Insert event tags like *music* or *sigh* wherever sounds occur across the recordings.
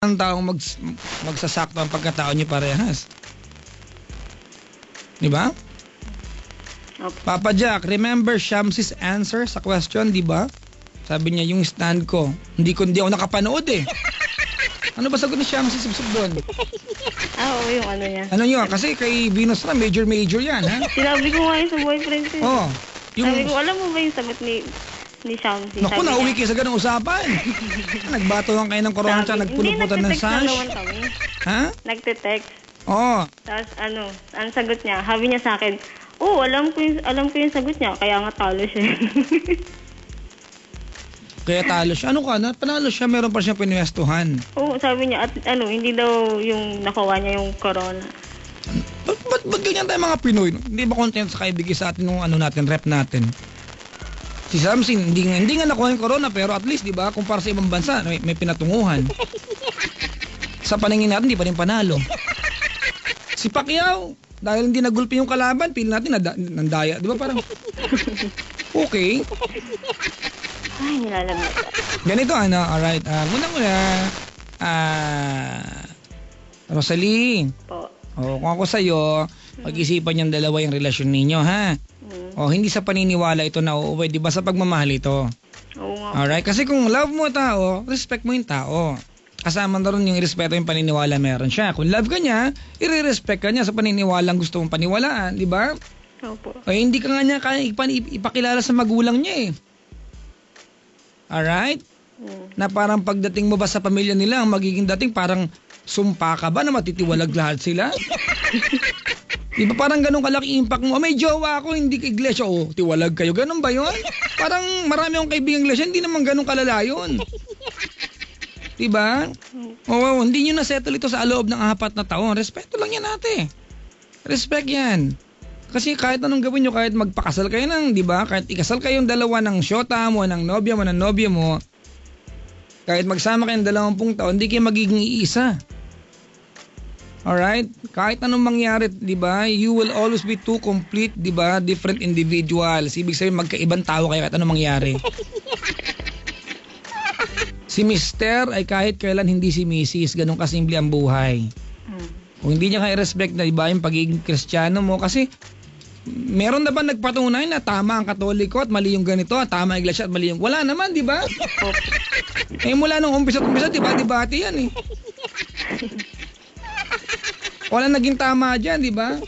ang taong mag, magsasakto ang pagkatao niyo parehas. Di ba? Opo. Papa Jack, remember Shamsi's answer sa question, di ba? Sabi niya, yung stand ko. Hindi ko, hindi ako nakapanood eh. *laughs* Ano ba sagot ni Shamsi Subsub doon? Ah, oo, yung ano niya. Ano yun? Kasi kay Venus na, major major yan, ha? Sinabi ko nga yun sa boyfriend ko. eh. Oh. Sabi ko, Yung, alam mo ba yung sagot ni ni Shamsi? naku, Sabi nauwi niya, kayo sa ganung usapan. *laughs* Nagbatuhan kayo ng corona tsaka sabi- nagpuluputan ng Hindi, nagte-text lang sash. naman kami. Ha? Nagte-text. Oh. Tapos ano, ang sagot niya, sabi niya sa akin, Oo, alam ko yung, alam ko yung sagot niya, kaya nga talo siya. *laughs* Kaya talo siya. Ano ka na? Panalo siya, meron pa siya pinwestuhan. Oo, sabi niya, at ano, hindi daw yung nakuha niya yung corona. Ba't, ba't, ba't ganyan tayo mga Pinoy? no? Hindi ba content sa kaibigay sa atin nung ano natin, rep natin? Si Samson, hindi, hindi nga nakuha yung corona pero at least, di ba, kumpara sa ibang bansa, may, may pinatunguhan. *laughs* sa paningin natin, di pa rin panalo. Si Pacquiao, dahil hindi nagulpi yung kalaban, pili natin nada, nandaya. Di ba parang, okay. Ay, nilalamig. Ganito, ano, alright. Uh, muna-muna, ah, Rosalie, Po. oh, kung ako sa'yo, pag-isipan yung dalawa yung relasyon ninyo, ha? O, hindi sa paniniwala ito na uuwi, di ba? Sa pagmamahal ito. Oo nga. Alright? Kasi kung love mo tao, respect mo yung tao. Kasama na rin yung respeto yung paniniwala meron siya. Kung love ka niya, i-respect ka niya sa paniniwalang gusto mong paniwalaan, di ba? Opo. O hindi ka nga niya kaya ipan- ipakilala sa magulang niya eh. Alright? Mm. Na parang pagdating mo ba sa pamilya nila, ang magiging dating parang sumpa ka ba na matitiwalag lahat sila? *laughs* Di ba parang ganun kalaki impact mo? "Ah, May jowa ako, hindi ka iglesia. Oh, tiwalag kayo. Ganun ba yun? Parang marami akong kaibigang iglesia, hindi naman ganun kalala yun. Di ba? Oo, hindi nyo na-settle ito sa loob ng apat na taon. Respeto lang yan ate. Respect yan. Kasi kahit anong gawin nyo, kahit magpakasal kayo ng, di ba? Kahit ikasal kayong dalawa ng syota mo, ng nobya mo, ng nobya mo, kahit magsama kayong dalawampung taon, hindi kayo magiging iisa. Alright? Kahit anong mangyari, di ba? You will always be two complete, di ba? Different individuals. Ibig sabihin, magkaibang tao kayo kahit anong mangyari. *laughs* si Mister ay kahit kailan hindi si Mrs. Ganun kasimple ang buhay. Mm. Kung hindi niya kayo respect na iba yung pagiging kristyano mo kasi meron na ba nagpatunay na tama ang katoliko at mali yung ganito, at tama ang iglesia at mali yung... Wala naman, di ba? *laughs* Eh mula nung umpisa-umpisa, di ba, debate yan eh. *laughs* Wala naging tama dyan, di ba? *laughs*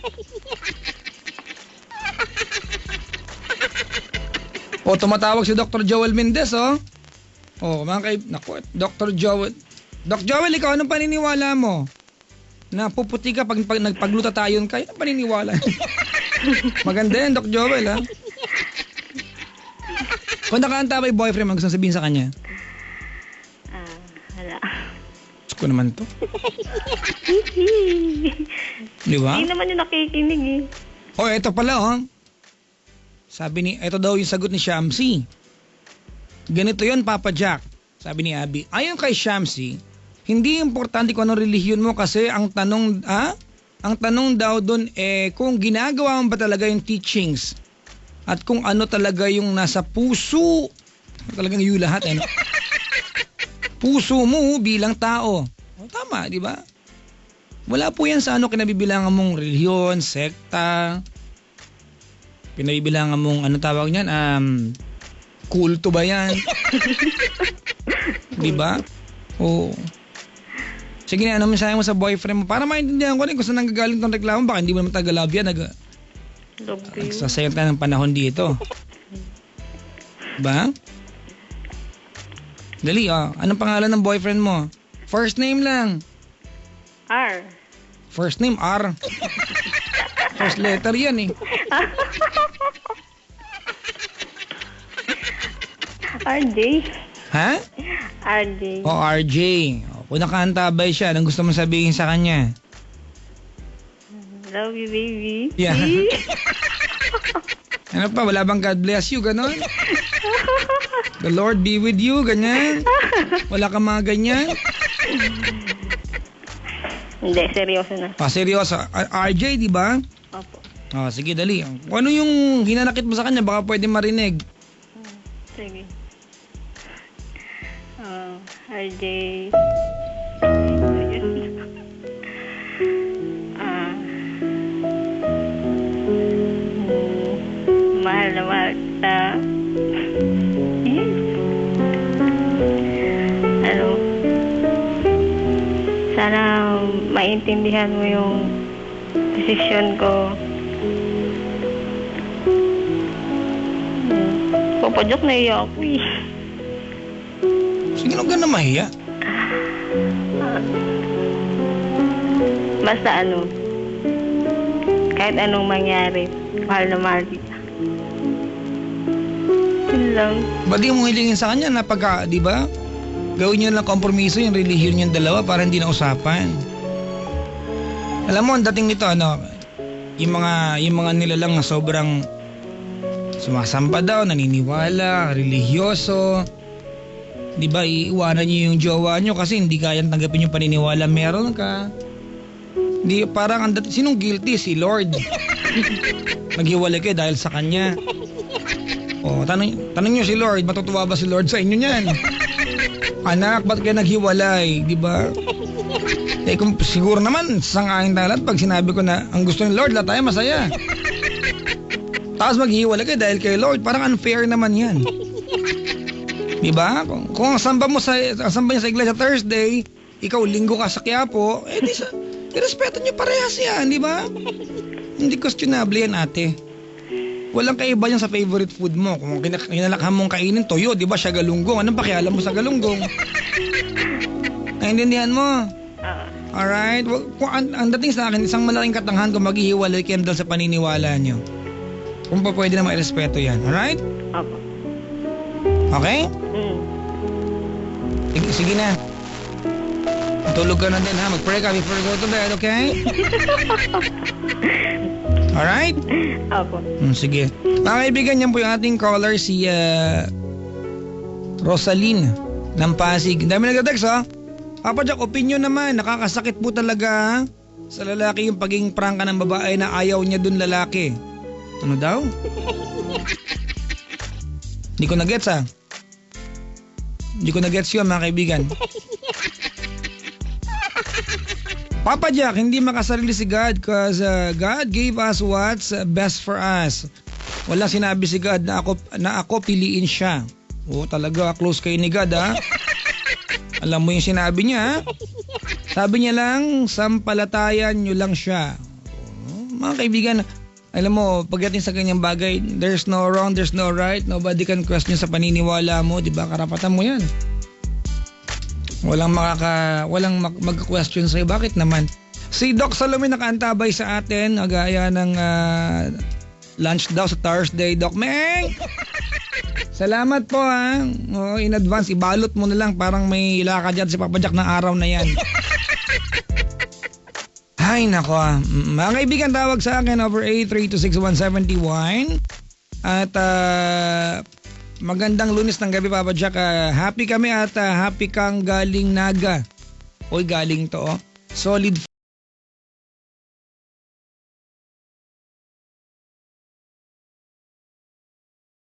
O, tumatawag si Dr. Joel Mendez, oh. O, mga kay... Naku, Dr. Joel... Doc Joel, ikaw, anong paniniwala mo? Na puputi ka pag, pag nagpagluta tayo kayo, anong paniniwala? *laughs* Maganda yan, Doc Joel, ha? Kung nakanta ba yung boyfriend mo, gusto sabihin sa kanya? Ah, wala. Ko naman to. *laughs* Di ba? Hindi naman yung nakikinig eh. Oh, eto pala oh. Sabi ni, eto daw yung sagot ni Shamsi. Ganito yon Papa Jack. Sabi ni Abby, ayon kay Shamsi, hindi importante kung anong relihiyon mo kasi ang tanong, ah? Ang tanong daw doon eh kung ginagawa mo ba talaga yung teachings at kung ano talaga yung nasa puso. Talagang you lahat eh. Puso mo bilang tao. O, tama, di ba? Wala po yan sa ano kinabibilangan mong relihiyon, sekta, pinabibilangan mong ano tawag niyan, um, kulto ba yan? *laughs* Di ba? Oo. Sige na, ano mensahe mo sa boyfriend mo? Para maintindihan ko rin kung saan nanggagaling tong reklamo. Baka hindi mo naman taga-love yan. Nag, Love ko yun. nagsasayang tayo ng panahon dito. *laughs* Ba? Dali, oh. Anong pangalan ng boyfriend mo? First name lang. R. First name, R. First letter yan eh. RJ. Ha? RJ. O RJ. O, Kung nakaantabay siya, anong gusto mo sabihin sa kanya? Love you, baby. Yeah. *laughs* Ano pa, wala bang God bless you, ganon? The Lord be with you, ganyan. *laughs* Wala ka mga ganyan. Hindi, seryoso na. Ah, seryoso. Ah, RJ, di ba? Opo. Ah, sige, dali. Ano yung hinanakit mo sa kanya? Baka pwede marinig. Sige. Uh, RJ. Ah. ah. Hmm. mahal na mahal kita. Sana maintindihan mo yung desisyon ko. Papadyak na iya ako eh. Sige, huwag ka na mahiya. Basta ano, kahit anong mangyari, mahal na mahal kita. Yun lang. Ba't di mo hilingin sa kanya na pagka, di ba? Gawin niyo lang kompromiso yung relihiyon niyong dalawa para hindi na usapan. Alam mo, ang dating nito, ano, yung mga, yung mga nilalang na sobrang sumasamba daw, naniniwala, religyoso, di ba, iiwanan niyo yung jowa niyo kasi hindi kayang tanggapin yung paniniwala meron ka. Di, parang, ang dat- sinong guilty? Si Lord. *laughs* Naghiwalay kayo dahil sa kanya. Oh, tanong, tanong niyo si Lord, matutuwa ba si Lord sa inyo niyan? Anak, ba't kayo naghiwalay, di ba? *laughs* Eh kung siguro naman, sangayon tayo lahat pag sinabi ko na ang gusto ni Lord, lahat tayo masaya. Tapos maghiwalay kayo dahil kay Lord, parang unfair naman yan. Di ba? Kung, kung ang samba mo sa, ang samba niya sa iglesia Thursday, ikaw linggo ka sa Quiapo, eh di sa, irespeto niyo parehas yan, di ba? Hindi questionable yan ate. Walang kaiba yan sa favorite food mo. Kung kinalakhan mong kainin, toyo, di ba siya galunggong? Anong pakialam mo sa galunggong? *laughs* Naintindihan mo? Oo. Alright? Well, kung ang, ang dating sa akin, isang malaking katangahan kung maghihiwalay kayo dahil sa paniniwala nyo. Kung pa pwede na mairespeto yan. Alright? Opo. Okay? Mm. Sige, sige na. Tulog ka na din ha. Mag-pray ka before you go to bed, okay? *laughs* Alright? Opo. Hmm, sige. Mga kaibigan, yan po yung ating caller, si ah, Rosaline ng Pasig. Ang Dami nagdadex ha. Papa Jack, opinion naman. Nakakasakit po talaga ha? sa lalaki yung paging prangka ng babae na ayaw niya dun lalaki. Ano daw? *laughs* Hindi ko na-gets ha. Hindi ko na-gets yun mga kaibigan. Papa Jack, hindi makasarili si God cause uh, God gave us what's uh, best for us. Walang sinabi si God na ako, na ako piliin siya. Oo talaga, close kayo ni God ha. Alam mo yung sinabi niya ha? Sabi niya lang, sampalatayan nyo lang siya. Mga kaibigan, alam mo, pagdating sa ganyang bagay, there's no wrong, there's no right. Nobody can question sa paniniwala mo, di ba? Karapatan mo yan. Walang makaka walang mag- magka-question sa'yo. Bakit naman? Si Doc Salome nakaantabay sa atin, gaya ng ah, lunch daw sa Thursday, Doc Meng. *laughs* Salamat po ha. Oo, in advance, ibalot mo na lang parang may lakad dyan si Papa Jack ng araw na yan. *laughs* Ay, nako. ah. Mm, Mga kaibigan, tawag sa akin over 8326171. At ah, magandang lunes ng gabi, Papa Jack. Ah, happy kami at ah, happy kang galing Naga. Oy, galing to oh. Solid